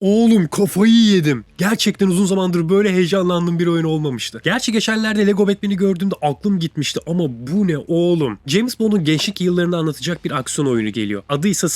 Oğlum kafayı yedim. Gerçekten uzun zamandır böyle heyecanlandığım bir oyun olmamıştı. Gerçi geçenlerde Lego Batman'i gördüğümde aklım gitmişti ama bu ne oğlum? James Bond'un gençlik yıllarını anlatacak bir aksiyon oyunu geliyor. Adı ise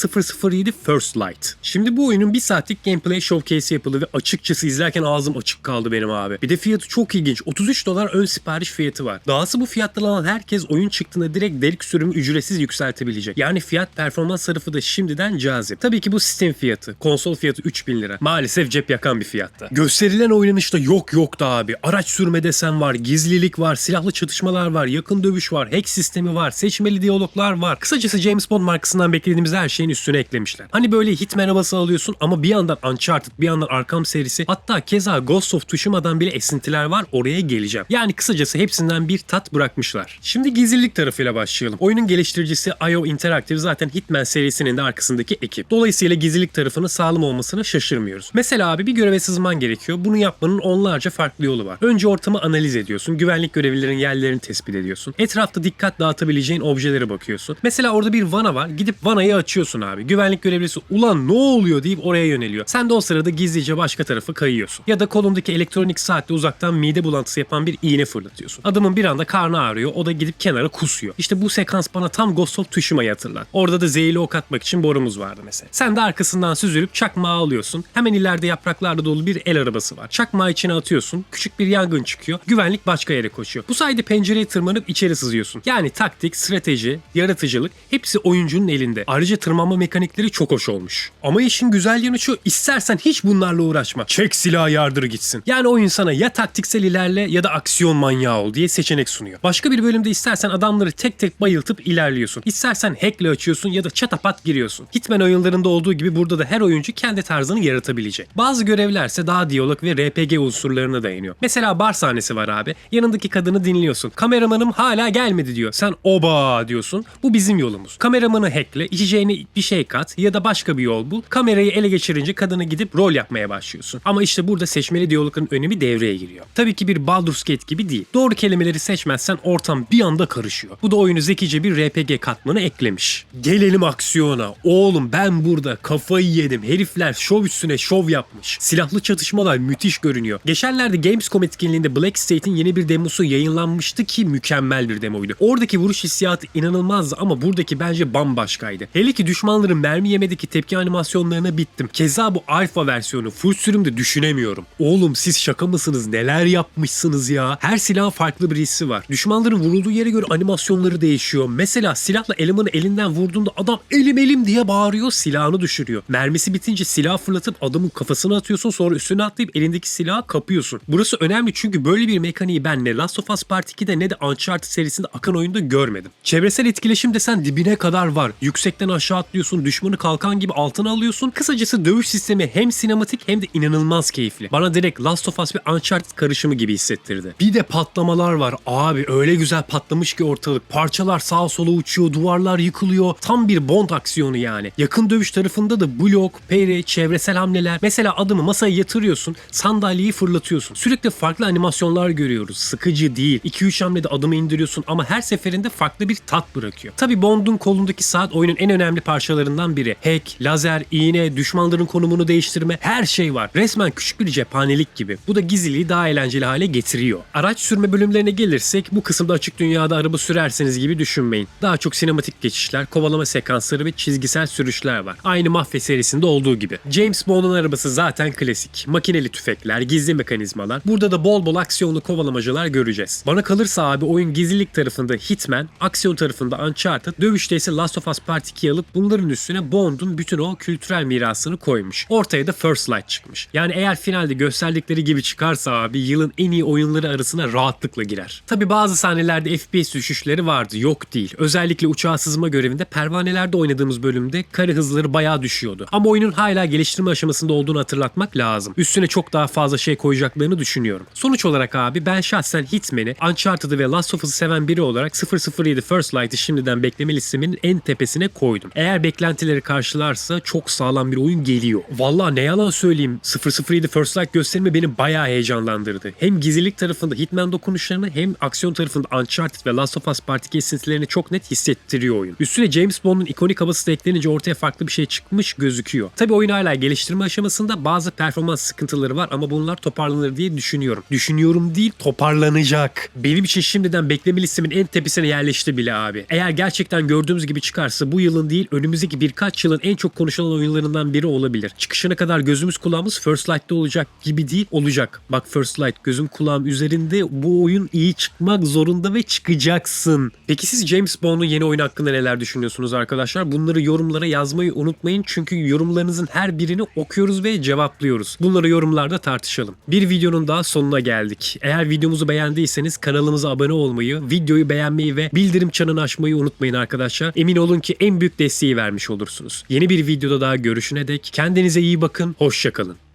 007 First Light. Şimdi bu oyunun bir saatlik gameplay showcase yapıldı ve açıkçası izlerken ağzım açık kaldı benim abi. Bir de fiyatı çok ilginç. 33 dolar ön sipariş fiyatı var. Dahası bu fiyattan herkes oyun çıktığında direkt delik sürümü ücretsiz yükseltebilecek. Yani fiyat performans tarafı da şimdiden cazip. Tabii ki bu Steam fiyatı. Konsol fiyatı 3000 lira. Maalesef cep yakan bir fiyatta. Gösterilen oynanışta yok yok da abi. Araç sürme desen var, gizlilik var, silahlı çatışmalar var, yakın dövüş var, hack sistemi var, seçmeli diyaloglar var. Kısacası James Bond markasından beklediğimiz her şeyin üstüne eklemişler. Hani böyle Hitman havası alıyorsun ama bir yandan Uncharted, bir yandan Arkham serisi hatta keza Ghost of Tsushima'dan bile esintiler var oraya geleceğim. Yani kısacası hepsinden bir tat bırakmışlar. Şimdi gizlilik tarafıyla başlayalım. Oyunun geliştiricisi IO Interactive zaten Hitman serisinin de arkasındaki ekip. Dolayısıyla gizlilik tarafının sağlam olmasına şaşırmıyoruz. Mesela abi bir göreve sızman gerekiyor. Bunu yapmanın onlarca farklı yolu var. Önce ortamı analiz ediyorsun. Güvenlik görevlilerin yerlerini tespit ediyorsun. Etrafta dikkat dağıtabileceğin objelere bakıyorsun. Mesela orada bir vana var. Gidip vanayı açıyorsun abi. Güvenlik görevlisi ulan ne oluyor deyip oraya yöneliyor. Sen de o sırada gizlice başka tarafa kayıyorsun. Ya da kolundaki elektronik saatte uzaktan mide bulantısı yapan bir iğne fırlatıyorsun. Adamın bir anda karnı ağrıyor. O da gidip kenara kusuyor. İşte bu sekans bana tam Ghost of Tsushima'yı hatırlat. Orada da zehirli ok atmak için borumuz vardı mesela. Sen de arkasından süzülüp çakmağı alıyorsun. Hemen ileride yapraklarla dolu bir el arabası var. Çakmağı içine atıyorsun. Küçük bir yangın çıkıyor. Güvenlik başka yere koşuyor. Bu sayede pencereye tırmanıp içeri sızıyorsun. Yani taktik, strateji, yaratıcılık hepsi oyuncunun elinde. Ayrıca tırmanma mekanikleri çok hoş olmuş. Ama işin güzel yanı şu istersen hiç bunlarla uğraşma. Çek silahı yardır gitsin. Yani oyun sana ya taktiksel ilerle ya da aksiyon manyağı ol diye seçenek sunuyor. Başka bir bölümde istersen adamları tek tek bayıltıp ilerliyorsun. İstersen hackle açıyorsun ya da çatapat giriyorsun. Hitman oyunlarında olduğu gibi burada da her oyuncu kendi tarzını yaratabilecek. Bazı görevlerse daha diyalog ve RPG unsurlarına dayanıyor. Mesela bar sahnesi var abi. Yanındaki kadını dinliyorsun. Kameramanım hala gelmedi diyor. Sen oba diyorsun. Bu bizim yolumuz. Kameramanı hackle, içeceğine bir şey kat ya da başka bir yol bul. Kamerayı ele geçirince kadını gidip rol yapmaya başlıyorsun. Ama işte burada seçmeli diyalogların önemi devreye giriyor. Tabii ki bir Baldur's Gate gibi değil. Doğru kelimeleri seçmezsen ortam bir anda karışıyor. Bu da oyunu zekice bir RPG katmanı eklemiş. Gelelim aksiyona. Oğlum ben burada kafayı yedim. Herifler şov üstüne şov yapmış. Silahlı çatışmalar müthiş görünüyor. Geçenlerde Gamescom etkinliğinde Black State'in yeni bir demosu yayınlanmıştı ki mükemmel bir demoydu. Oradaki vuruş hissiyatı inanılmazdı ama buradaki bence bambaşkaydı. Hele ki düşmanların mermi yemedeki tepki animasyonlarına bittim. Keza bu alfa versiyonu full sürümde düşünemiyorum. Oğlum siz şaka mısınız? Neler yapmışsınız ya? Her silahın farklı bir hissi var. Düşmanların vurulduğu yere göre animasyonları değişiyor. Mesela silahla elemanı elinden vurduğunda adam elim elim diye bağırıyor silahını düşürüyor. Mermisi bitince silah fırlatıp adamın kafasına atıyorsun sonra üstüne atlayıp elindeki silahı kapıyorsun. Burası önemli çünkü böyle bir mekaniği ben ne Last of Us Part 2'de ne de Uncharted serisinde akan oyunda görmedim. Çevresel etkileşim desen dibine kadar var. Yüksekten aşağı atlıyorsun, düşmanı kalkan gibi altına alıyorsun. Kısacası dövüş sistemi hem sinematik hem de inanılmaz keyifli. Bana direkt Last of Us ve Uncharted karışımı gibi hissettirdi. Bir de patlamalar var. Abi öyle güzel patlamış ki ortalık. Parçalar sağa sola uçuyor, duvarlar yıkılıyor. Tam bir Bond aksiyonu yani. Yakın dövüş tarafında da blok, peri, çevresel hamleler. Mesela adımı masaya yatırıyorsun, sandalyeyi fırlatıyorsun. Sürekli farklı animasyonlar görüyoruz. Sıkıcı değil. 2-3 hamlede adımı indiriyorsun ama her seferinde farklı bir tat bırakıyor. Tabi Bond'un kolundaki saat oyunun en önemli parçalarından biri. Hack, lazer, iğne, düşmanların konumunu değiştirme her şey var. Resmen küçük bir cephanelik gibi. Bu da gizliliği daha eğlenceli hale getiriyor. Araç sürme bölümlerine gelirsek bu kısımda açık dünyada araba sürerseniz gibi düşünmeyin. Daha çok sinematik geçişler, kovalama sekansları ve çizgisel sürüşler var. Aynı Mafya serisinde olduğu gibi. James Bond'un arabası zaten klasik. Makineli tüfekler, gizli mekanizmalar. Burada da bol bol aksiyonlu kovalamacılar göreceğiz. Bana kalırsa abi oyun gizlilik tarafında Hitman, aksiyon tarafında Uncharted, dövüşte ise Last of Us Part 2'yi alıp bunların üstüne Bond'un bütün o kültürel mirasını koymuş. Ortaya da First Light çıkmış. Yani eğer finalde gösterdikleri gibi çıkarsa abi yılın en iyi oyunları arasına rahatlıkla girer. Tabi bazı sahnelerde FPS düşüşleri vardı yok değil. Özellikle uçağa sızma görevinde pervanelerde oynadığımız bölümde kare hızları bayağı düşüyordu. Ama oyunun hala geliştirme aşamasında olduğunu hatırlatmak lazım. Üstüne çok daha fazla şey koyacaklarını düşünüyorum. Sonuç olarak abi ben şahsen Hitman'i, Uncharted'ı ve Last of Us'ı seven biri olarak 007 First Light'ı şimdiden bekleme listemin en tepesine koydum. Eğer beklentileri karşılarsa çok sağlam bir oyun geliyor. Valla ne yalan söyleyeyim 007 First Light gösterimi beni bayağı heyecanlandırdı. Hem gizlilik tarafında Hitman dokunuşlarını hem aksiyon tarafında Uncharted ve Last of Us Part 2 esintilerini çok net hissettiriyor oyun. Üstüne James Bond'un ikonik havası da eklenince ortaya farklı bir şey çıkmış gözüküyor. Tabi oyun hala geliştirme geliştirme aşamasında bazı performans sıkıntıları var ama bunlar toparlanır diye düşünüyorum. Düşünüyorum değil toparlanacak. Benim için şimdiden bekleme listemin en tepesine yerleşti bile abi. Eğer gerçekten gördüğümüz gibi çıkarsa bu yılın değil önümüzdeki birkaç yılın en çok konuşulan oyunlarından biri olabilir. Çıkışına kadar gözümüz kulağımız First Light'ta olacak gibi değil olacak. Bak First Light gözüm kulağım üzerinde bu oyun iyi çıkmak zorunda ve çıkacaksın. Peki siz James Bond'un yeni oyun hakkında neler düşünüyorsunuz arkadaşlar? Bunları yorumlara yazmayı unutmayın çünkü yorumlarınızın her birini okuyoruz ve cevaplıyoruz. Bunları yorumlarda tartışalım. Bir videonun daha sonuna geldik. Eğer videomuzu beğendiyseniz kanalımıza abone olmayı, videoyu beğenmeyi ve bildirim çanını açmayı unutmayın arkadaşlar. Emin olun ki en büyük desteği vermiş olursunuz. Yeni bir videoda daha görüşüne dek kendinize iyi bakın, hoşçakalın.